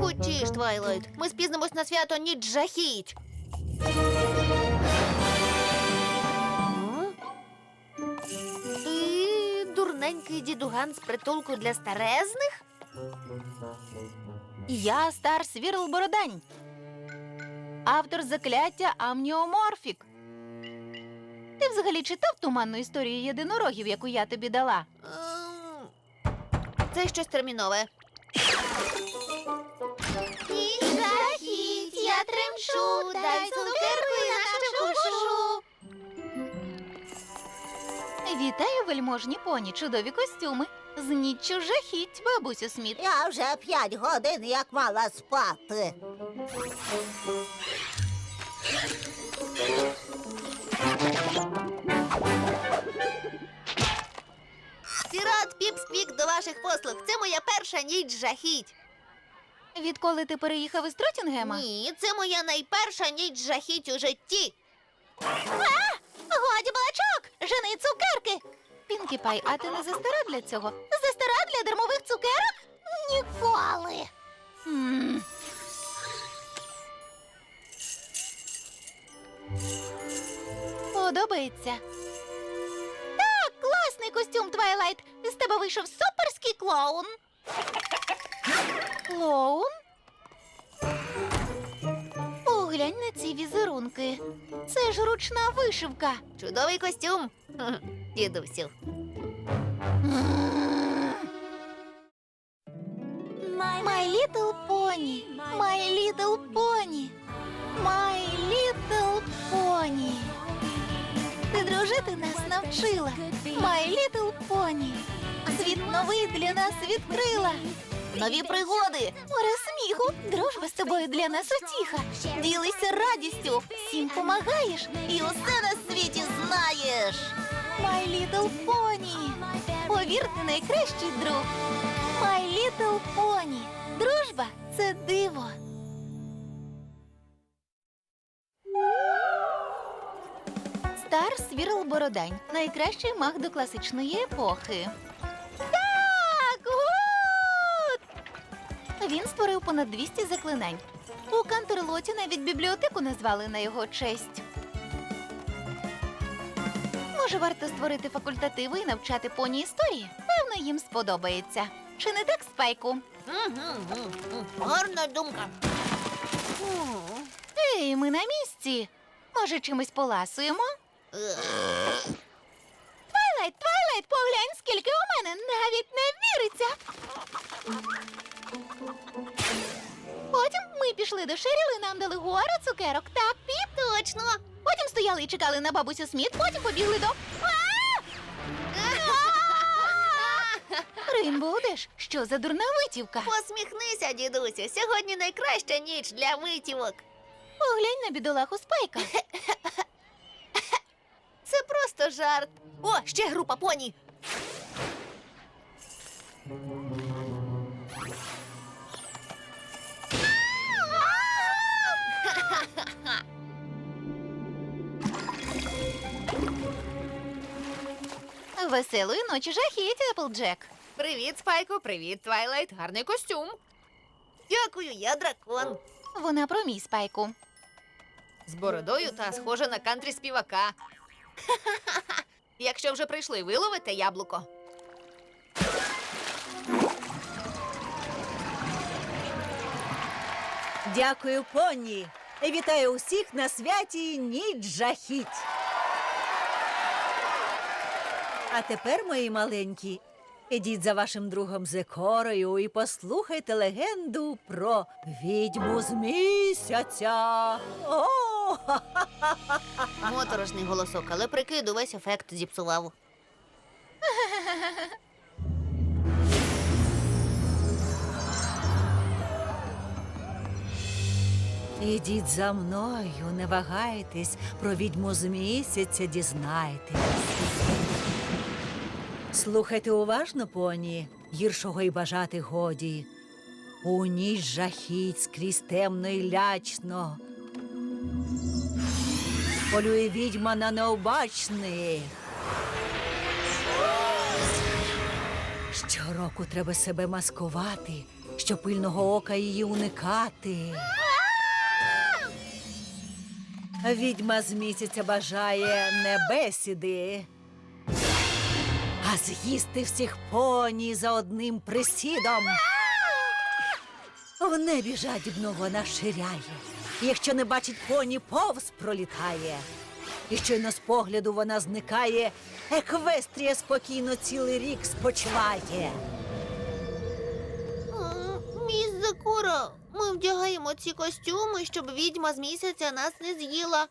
Хочеш, Твайлайт, ми спізнимось на свято ніч жахіть. Ти дурненький дідуган з притулку для старезних? Я Стар Свірл Бородань. Автор закляття Амніоморфік. Ти взагалі читав туманну історію єдинорогів, яку я тобі дала? Ем, Це щось термінове. Жахіть, я тремшу, дай цукерку і нашу вкушу. Вітаю, вельможні поні, чудові костюми. З ніччю жахіть, бабусю Сміт. Я вже п'ять годин як мала спати. Сірат Піпспік до ваших послуг. Це моя перша ніч жахіть. Відколи ти переїхав із Тротінгема? Ні, це моя найперша ніч жахіть у житті. Годі балачок! Жени цукерки! Пінкі Пай, а ти не застара для цього? Застара для дармових цукерок? Ніколи. М. Подобається. Так, класний костюм, Твайлайт. Тебе вийшов суперський клоун. Клоун? Поглянь на ці візерунки. Це ж ручна вишивка. Чудовий костюм. Дідусю. My Little Pony, My Little Pony, My Little Pony. Ти дружити нас навчила, My Little Pony. Новий для нас відкрила. Нові пригоди. Море сміху, дружба з тобою для нас утіха. Ділися радістю, всім помагаєш і усе на світі знаєш. My Little Pony. Повір, ти найкращий друг. My Little Pony. Дружба це диво. Стар Свірл Бородань. Найкращий маг до класичної епохи. Він створив понад 200 заклинань. У Кантерлоті навіть бібліотеку назвали на його честь. Може, варто створити факультативи і навчати поні історії? Певно, їм сподобається. Чи не так, спайку? Гарна думка. Ей, ми на місці. Може, чимось поласуємо? Твайлайт, Твайлайт, поглянь, скільки у мене навіть не віриться. Потім ми пішли до Шеріл і нам дали гуару цукерок. Так, піп. Точно. Потім стояли і чекали на бабусю Сміт, потім побігли до. А! Рейнбоу-Деш, що за дурна витівка? Посміхнися, дідусю. Сьогодні найкраща ніч для витівок. Поглянь на бідолаху спайка. Це просто жарт. О, ще група поні. Веселої ночі жахіть, Еплджек. Привіт, Спайку, привіт, Твайлайт. Гарний костюм. Дякую, я дракон. Вона про мій спайку. З бородою та схожа на кантрі співака. Якщо вже прийшли, виловите яблуко. Дякую, поні. І Вітаю усіх на святі ніч жахіть. А тепер, мої маленькі, ідіть за вашим другом Зекорою і послухайте легенду про відьму з місяця. О! Моторошний голосок, але прикиду весь ефект зіпсував. Ідіть за мною, не вагайтесь, про відьму з місяця дізнайтесь. Слухайте уважно, поні, гіршого й бажати годі. У ніч жахіть скрізь темно й лячно. Полює відьма на необачних. Щороку треба себе маскувати, щоб пильного ока її уникати. Відьма з місяця бажає не бесіди, а з'їсти всіх поні за одним присідом. В небі жадібно вона ширяє. Якщо не бачить поні, повз пролітає. І щойно з погляду вона зникає, еквестрія спокійно цілий рік спочиває. Міс Закура, ми вдягаємо ці костюми, щоб відьма з місяця нас не з'їла.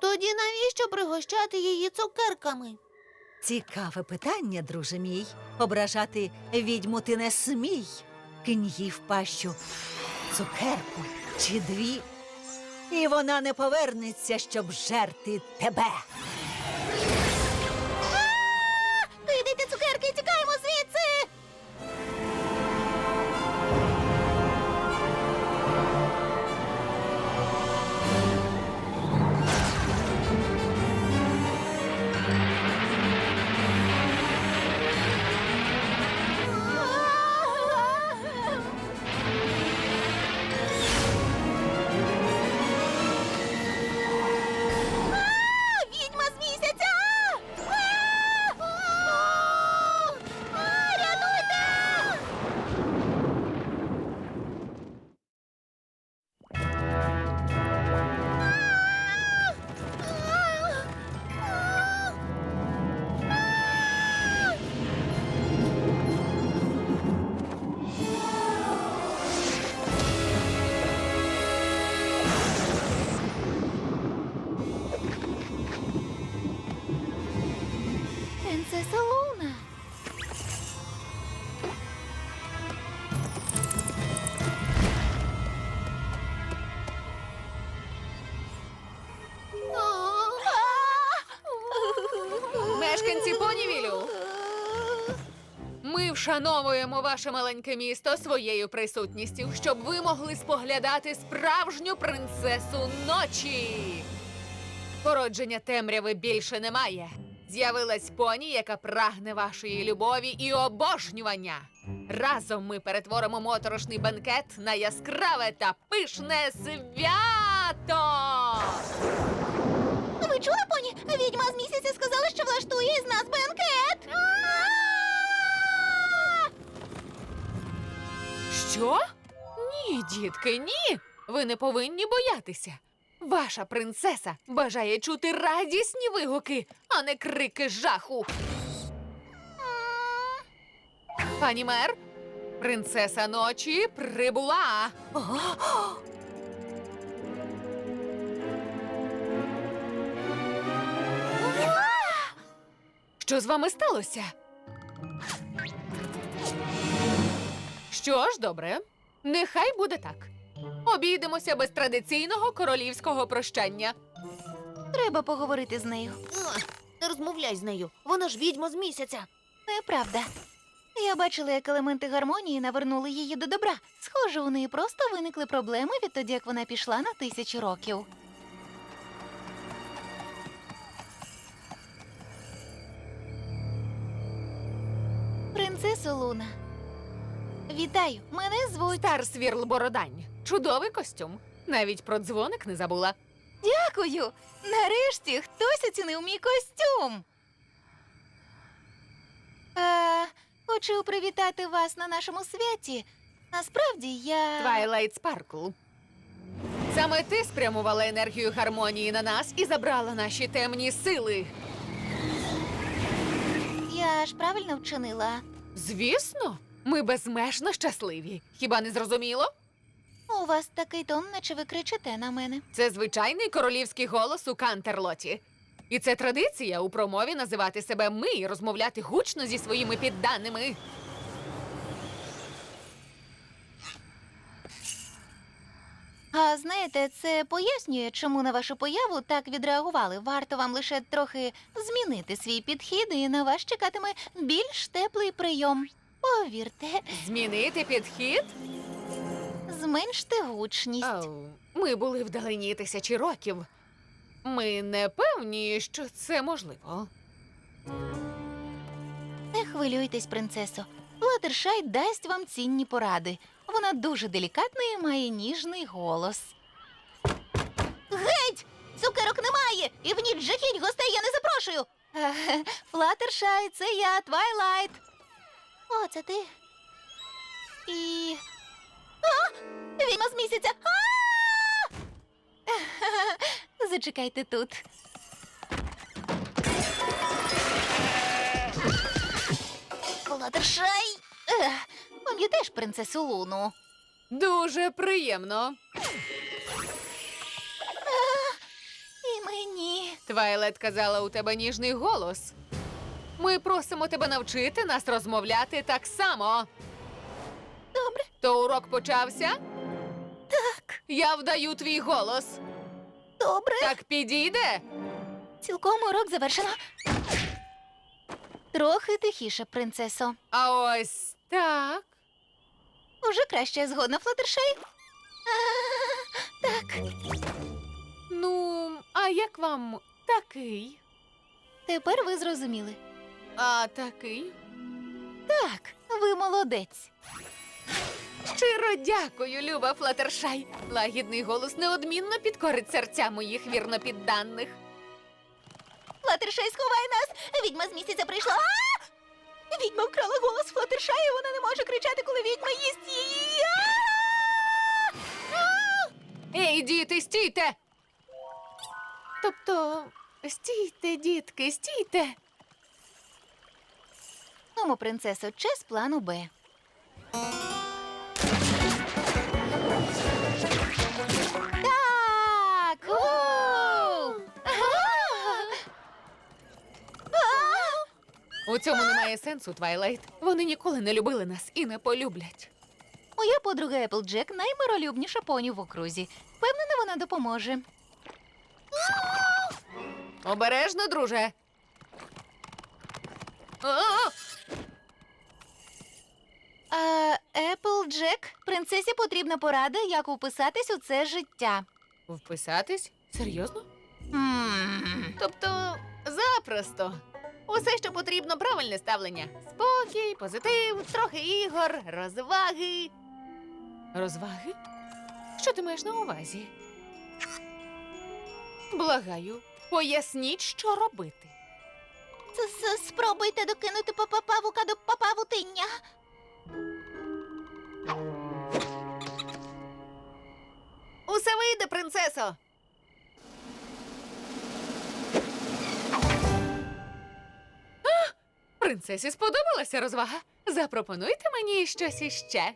Тоді навіщо пригощати її цукерками? Цікаве питання, друже мій. Ображати відьму ти не смій. Кинь їй в пащу цукерку чи дві. І вона не повернеться, щоб жерти тебе. Вшановуємо ваше маленьке місто своєю присутністю, щоб ви могли споглядати справжню принцесу ночі. Породження темряви більше немає. З'явилась поні, яка прагне вашої любові і обожнювання. Разом ми перетворимо моторошний бенкет на яскраве та пишне свято. Ви чули, поні? Відьма з місяця сказала, що влаштує із нас бенкет. Що? Ні, дітки, ні. Ви не повинні боятися. Ваша принцеса бажає чути радісні вигуки, а не крики жаху. Пані мер, принцеса ночі прибула. Що з вами сталося? Що ж, добре, нехай буде так. Обійдемося без традиційного королівського прощання. Треба поговорити з нею. Не розмовляй з нею. Вона ж відьма з місяця. Неправда. Я бачила, як елементи гармонії навернули її до добра. Схоже, у неї просто виникли проблеми відтоді, як вона пішла на тисячі років. Принцесо Луна. Вітаю, мене звуть. Стар свірл Бородань. Чудовий костюм. Навіть про дзвоник не забула. Дякую! Нарешті хтось оцінив мій костюм. Е, хочу привітати вас на нашому святі. Насправді я. Твайлайт Спаркл. Саме ти спрямувала енергію гармонії на нас і забрала наші темні сили. Я ж правильно вчинила. Звісно, ми безмежно щасливі. Хіба не зрозуміло? У вас такий тон, наче ви кричите на мене. Це звичайний королівський голос у Кантерлоті. І це традиція у промові називати себе ми і розмовляти гучно зі своїми підданими. А знаєте, це пояснює, чому на вашу появу так відреагували. Варто вам лише трохи змінити свій підхід, і на вас чекатиме більш теплий прийом. Повірте, Змінити підхід? зменште гучність. Оу, ми були вдалині тисячі років. Ми не певні, що це можливо. Не хвилюйтесь, принцесо. Флаттершай дасть вам цінні поради. Вона дуже делікатна і має ніжний голос. Геть! Цукерок немає! І в ніч жахіть гостей я не запрошую. Флаттершай, це я, Твайлайт. О, це ти. І. А! Відьма з місяця! А! Зачекайте тут. Флаттершай! Ех, Пам'ятаєш принцесу Луну? Дуже приємно. І мені. Твайлет казала, у тебе ніжний голос. Ми просимо тебе навчити нас розмовляти так само. Добре. То урок почався? Так, Я вдаю твій голос. добре. Так підійде? Цілком урок завершено. Трохи тихіше, принцесо. А ось так. Уже краще згодна, Флаттершай? А, Так, Ну, а як вам такий? тепер ви зрозуміли. А такий? Так, ви молодець. Щиро дякую, Люба Флатершай. Лагідний голос неодмінно підкорить серця моїх вірно підданих. Флаттершай, сховай нас! Відьма з місяця прийшла. А! Відьма вкрала голос Флаттершая, вона не може кричати, коли відьма їсть її. А! Ей, діти, стійте! Тобто, стійте, дітки, стійте. Тому, принцесо, час плану Б. Так! у! У цьому немає сенсу, Твайлайт. Вони ніколи не любили нас і не полюблять. Моя подруга Еплджек наймиролюбніша поні в окрузі. Впевнена, вона допоможе. Обережно, друже. А, принцесі потрібна порада, як уписатись у це життя. Вписатись? Серйозно? Тобто, запросто. Усе, що потрібно, правильне ставлення. Спокій, позитив, трохи ігор, розваги. Розваги? Що ти маєш на увазі? Благаю, поясніть, що робити. С- с- Спробуйте докинути папа павука до папавутиння. Усе вийде, принцесо. А, Принцесі сподобалася розвага. Запропонуйте мені щось іще.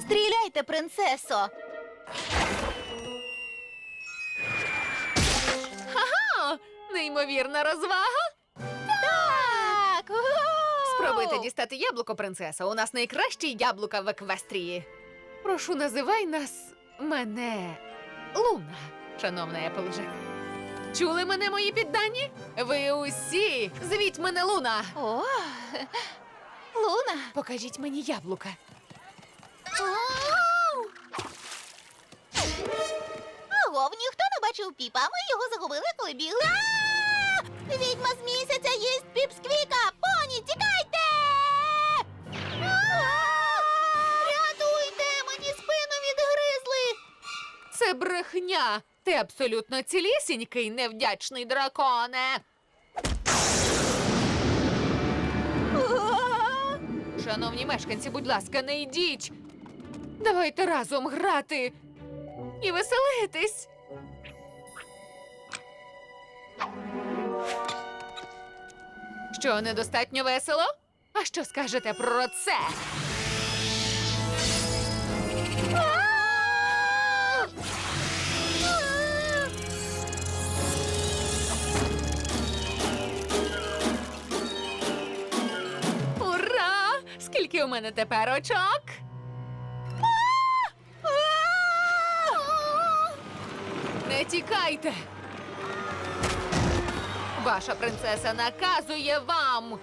Стріляйте, принцесо. Неймовірна розвага. Так. Спробуйте дістати яблуко, принцесо. У нас найкращі яблука в Еквестрії. Прошу, називай нас мене Луна, шановна Еплджек. Чули мене, мої піддані? Ви усі звіть мене Луна. О, Луна. Покажіть мені яблука. Ого, ніхто не бачив піпа. Ми його загубили, коли бігли. Відьма з місяця їсть піп сквіка. Поні, тікайте! Рятуйте, мені спину відгризли. Це брехня. Ти абсолютно цілісінький, невдячний драконе. Шановні мешканці, будь ласка, не йдіть. Давайте разом грати і веселитись. Що недостатньо весело? А що скажете про це? Ура! Скільки у мене тепер очок? Не тікайте. Ваша принцеса наказує вам.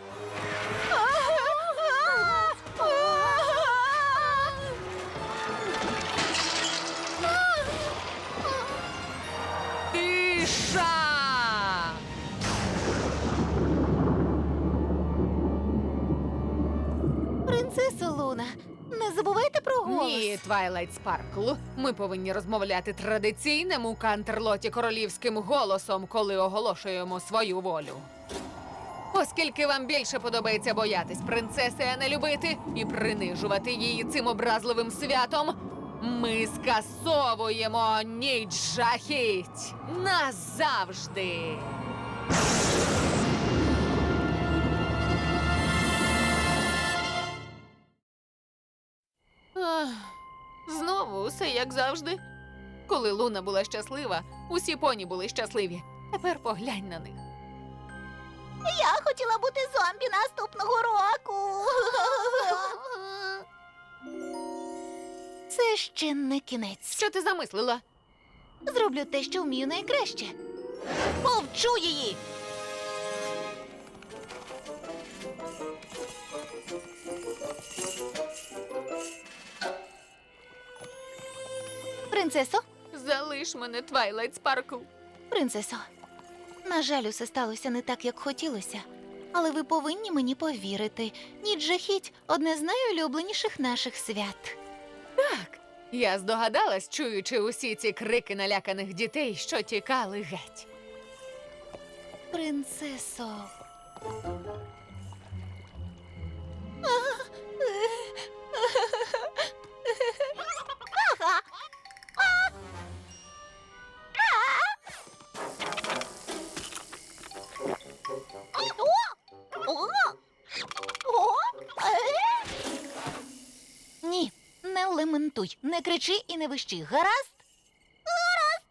Тиша! Голос. Ні, Твайлайт Спаркл. Ми повинні розмовляти традиційним у Кантерлоті королівським голосом, коли оголошуємо свою волю. Оскільки вам більше подобається боятись принцеси, а не любити і принижувати її цим образливим святом, ми скасовуємо ніч жахіть назавжди. Усе як завжди. Коли Луна була щаслива, усі поні були щасливі. Тепер поглянь на них. Я хотіла бути зомбі наступного року. Це ще не кінець. Що ти замислила? Зроблю те, що вмію найкраще. Повчу її. Принцесо, Залиш мене, Твайлайт Спаркл. принцесо. На жаль, усе сталося не так, як хотілося. Але ви повинні мені повірити. Ніч жахіть одне з найулюбленіших наших свят. Так, я здогадалась, чуючи усі ці крики наляканих дітей, що тікали геть. Принцесо. Лементуй, не кричи і не вищи. Гаразд? Гаразд.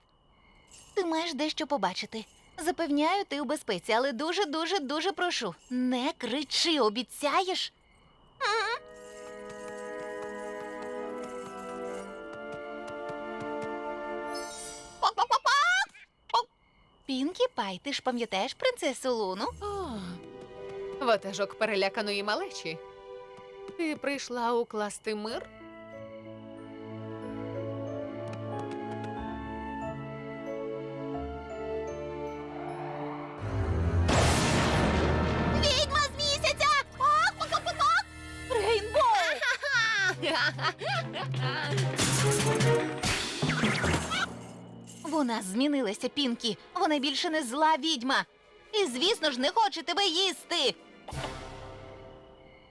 Ти маєш дещо побачити. Запевняю, ти у безпеці, але дуже, дуже, дуже прошу. Не кричи, обіцяєш? Пінкі Пай, ти ж пам'ятаєш принцесу Луну? Ватажок переляканої малечі. Ти прийшла укласти мир? Вона змінилася, Пінкі. Вона більше не зла відьма. І, звісно ж, не хоче тебе їсти.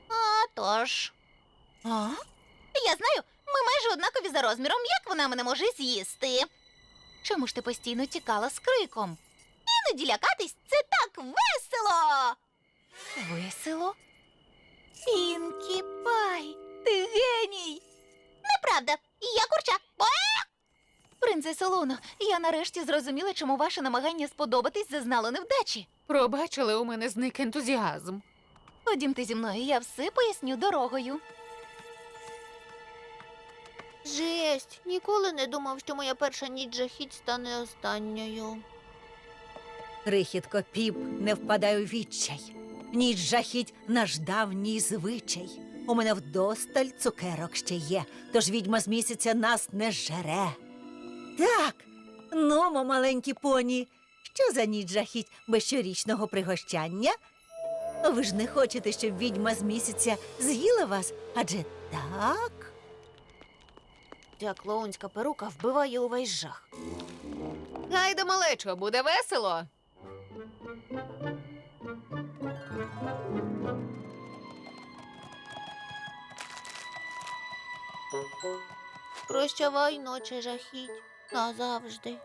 А тож. А? Я знаю, ми майже однакові за розміром. Як вона мене може з'їсти? Чому ж ти постійно тікала з криком? Іноді лякатись це так весело. Весело? Пінкі Пай, ти геній. Неправда, я курча. Принцесо Луно, я нарешті зрозуміла, чому ваше намагання сподобатись зазнало невдачі. Пробачили, у мене зник ентузіазм. Ходімте зі мною, я все поясню дорогою. Жесть, ніколи не думав, що моя перша ніч жахіть стане останньою. Крихітко піп, не впадай у відчай. Ніч жахіть наш давній звичай. У мене вдосталь цукерок ще є, тож відьма з місяця нас не жере. Так, ну, маленькі поні, що за ніч жахіть без щорічного пригощання? Ви ж не хочете, щоб відьма з місяця з'їла вас, адже так? Ця клоунська перука вбиває увесь жах. Гайда, малечо, буде весело. Прощавай, ноче жахіть. Назавжди.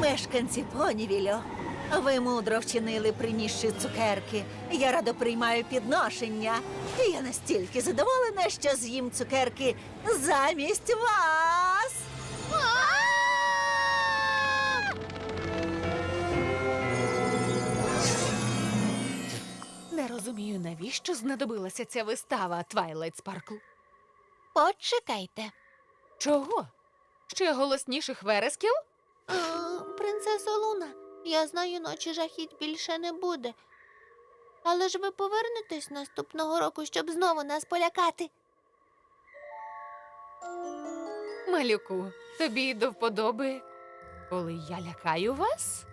Мешканці Понівілю, ви мудро вчинили, принісши цукерки. Я радо приймаю підношення. І я настільки задоволена, що з'їм цукерки замість вас. Не розумію, навіщо знадобилася ця вистава, Твайлайт Спаркл. Почекайте. Чого? Ще голосніших вересків? А, принцесо Луна, я знаю, ночі жахіть більше не буде. Але ж ви повернетесь наступного року, щоб знову нас полякати. Малюку, тобі до вподоби, коли я лякаю вас?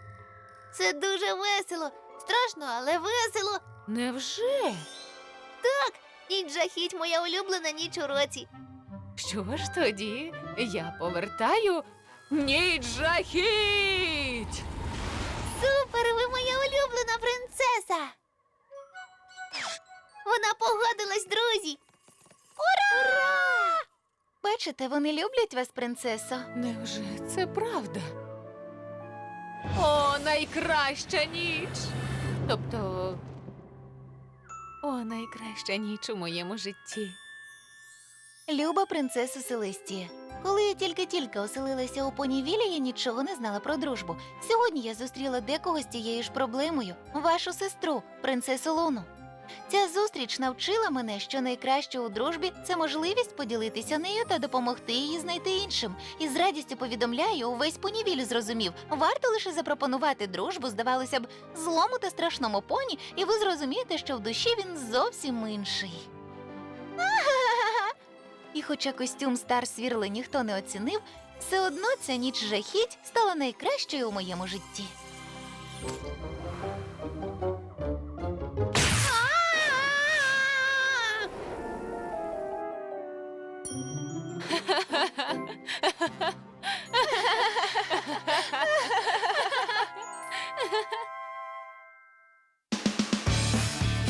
Це дуже весело. Страшно, але весело. Невже? Ніч жахіть моя улюблена ніч у році. Що ж тоді? Я повертаю ніч жахіть! Супер, ви моя улюблена принцеса. Вона погодилась, друзі. Ура! Ура! Бачите, вони люблять вас, принцесо. Невже це правда? О, найкраща ніч! Тобто. О, найкраща ніч у моєму житті. Люба принцеса Селестія. Коли я тільки-тільки оселилася у понівілі, я нічого не знала про дружбу. Сьогодні я зустріла декого з тією ж проблемою вашу сестру, принцесу Луну. Ця зустріч навчила мене, що найкраще у дружбі це можливість поділитися нею та допомогти її знайти іншим. І з радістю повідомляю, увесь понівіль зрозумів. Варто лише запропонувати дружбу, здавалося б, злому та страшному поні, і ви зрозумієте, що в душі він зовсім інший. І хоча костюм стар свірли ніхто не оцінив, все одно ця ніч жахіть стала найкращою у моєму житті.